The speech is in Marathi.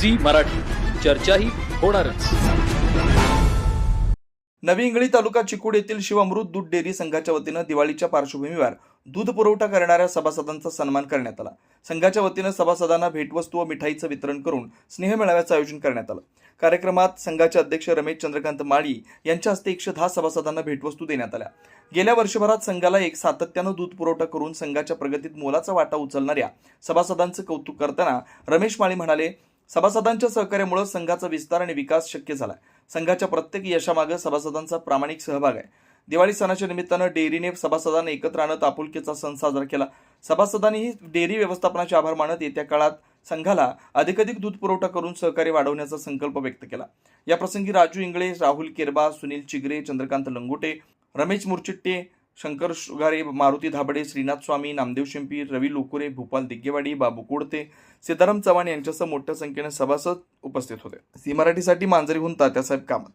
झी मराठी. चर्चाही होणारच. नवी इंगळी तालुका चिकूड येथील शिवामृत दूध डेअरी संघाच्या वतीनं दिवाळीच्या पार्श्वभूमीवर दूध पुरवठा करणाऱ्या सभासदांचा सन्मान करण्यात आला. संघाच्या वतीनं सभासदांना भेटवस्तू व मिठाईचं वितरण करून स्नेह मेळाव्याचं आयोजन करण्यात आलं. कार्यक्रमात संघाचे अध्यक्ष रमेश चंद्रकांत माळी यांच्या हस्ते एकशे दहा सभासदांना भेटवस्तू देण्यात आल्या. गेल्या वर्षभरात संघाला एक सातत्यानं दूध पुरवठा करून संघाच्या प्रगतीत मोलाचा वाटा उचलणाऱ्या सभासदांचं कौतुक करताना रमेश माळी म्हणाले सभासदांच्या सहकार्यामुळे संघाचा विस्तार आणि विकास शक्य झाला संघाच्या प्रत्येक यशामागे सभासदांचा प्रामाणिक सहभाग आहे. दिवाळी सणाच्या निमित्तानं डेअरीने सभासदांना एकत्र आणत आपुलकीचा सण साजरा केला. सभासदांनीही डेअरी व्यवस्थापनाचे आभार मानत येत्या काळात संघाला अधिकाधिक दूध पुरवठा करून सहकार्य वाढवण्याचा संकल्प व्यक्त केला. या प्रसंगी राजू इंगळे राहुल केरबा सुनील चिगरे चंद्रकांत लंगोटे रमेश मुरचिट्टे शंकर शुगारे मारुती धाबडे श्रीनाथ स्वामी नामदेव शिंपी रवी लोकुरे भूपाल दिग्गेवाडी बाबू कोडते सीताराम चव्हाण यांच्यासह मोठ्या संख्येने सभासद उपस्थित होते. सी मराठीसाठी मांजरीहून तात्यासाहेब कामत.